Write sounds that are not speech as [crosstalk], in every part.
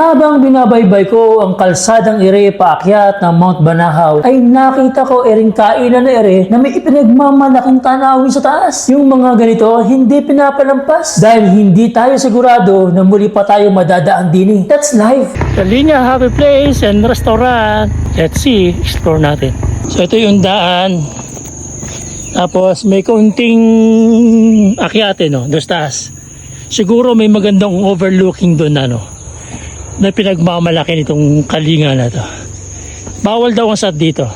Habang binabaybay ko ang kalsadang ere paakyat ng Mount Banahaw, ay nakita ko ering kainan na ere na may ipinagmamalaking tanawin sa taas. Yung mga ganito, hindi pinapalampas dahil hindi tayo sigurado na muli pa tayo madadaan din eh. That's life. Kalinga Happy Place and Restaurant. Let's see, explore natin. So ito yung daan. Tapos may kaunting akyate no, doon taas. Siguro may magandang overlooking doon na no na pinagmamalaki nitong kalinga na to. Bawal daw ang sat dito.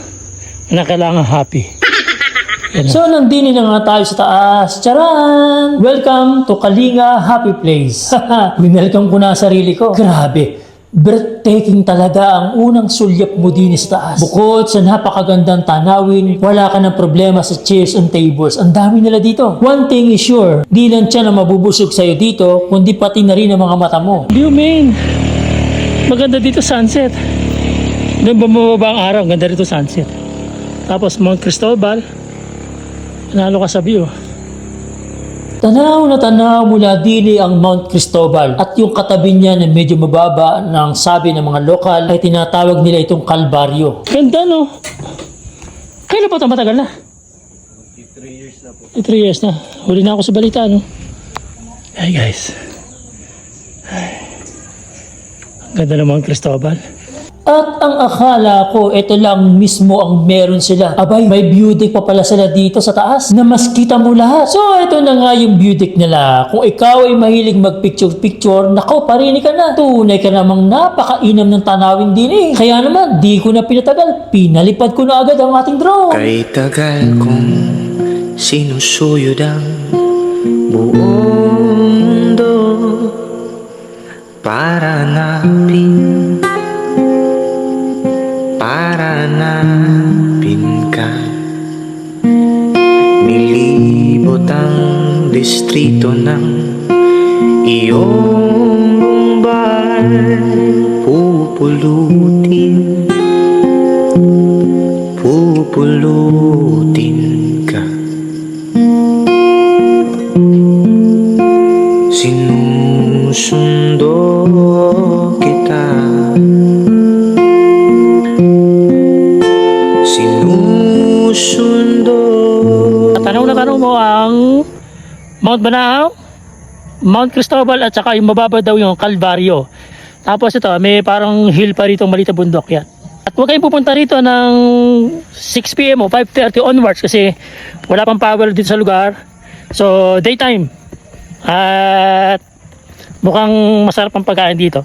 Na kailangan happy. Yan. So, nandini na nga tayo sa taas. Charan! Welcome to Kalinga Happy Place. [laughs] Winelcome ko na sarili ko. Grabe. Breathtaking talaga ang unang sulyap mo din sa taas. Bukod sa napakagandang tanawin, wala ka ng problema sa chairs and tables. Ang dami nila dito. One thing is sure, di lang siya na mabubusog sa'yo dito, kundi pati na rin ang mga mata mo. View main! Maganda dito sunset. Doon bumababa ang araw, ganda rito sunset. Tapos Mount Cristobal, Nalo ka sa view. Tanaw na tanaw mula dili ang Mount Cristobal at yung katabi niya na medyo mababa ng sabi ng mga lokal ay tinatawag nila itong Kalbaryo. Ganda no? Kailan pa ito matagal na? 3 years na po. 3 years na. Huli na ako sa balita no? Hey guys. Ay. Ang ganda Mount Cristobal. At ang akala ko, ito lang mismo ang meron sila. Abay, may view deck pa pala sila dito sa taas na mas kita mo lahat. So, ito na nga yung view deck nila. Kung ikaw ay mahilig mag-picture-picture, nako, parini ka na. Tunay ka namang napakainam ng tanawin din eh. Kaya naman, di ko na pinatagal. Pinalipad ko na agad ang ating drone. Kay tagal kong sinusuyod ang buong Para hanapin, para hanapin ka. Nilibot ang distrito ng iyong lumbar Pupulutin. Pupulutin ka. Sinusundo kita Sinusundo Tanong na tanong mo ang Mount Banahaw, Mount Cristobal at saka yung mababa daw yung Calvario. Tapos ito, may parang hill pa rito, malita bundok yan. At huwag kayong pupunta rito ng 6pm o 5.30 onwards kasi wala pang power dito sa lugar. So, daytime. At mukhang masarap ang pagkain dito.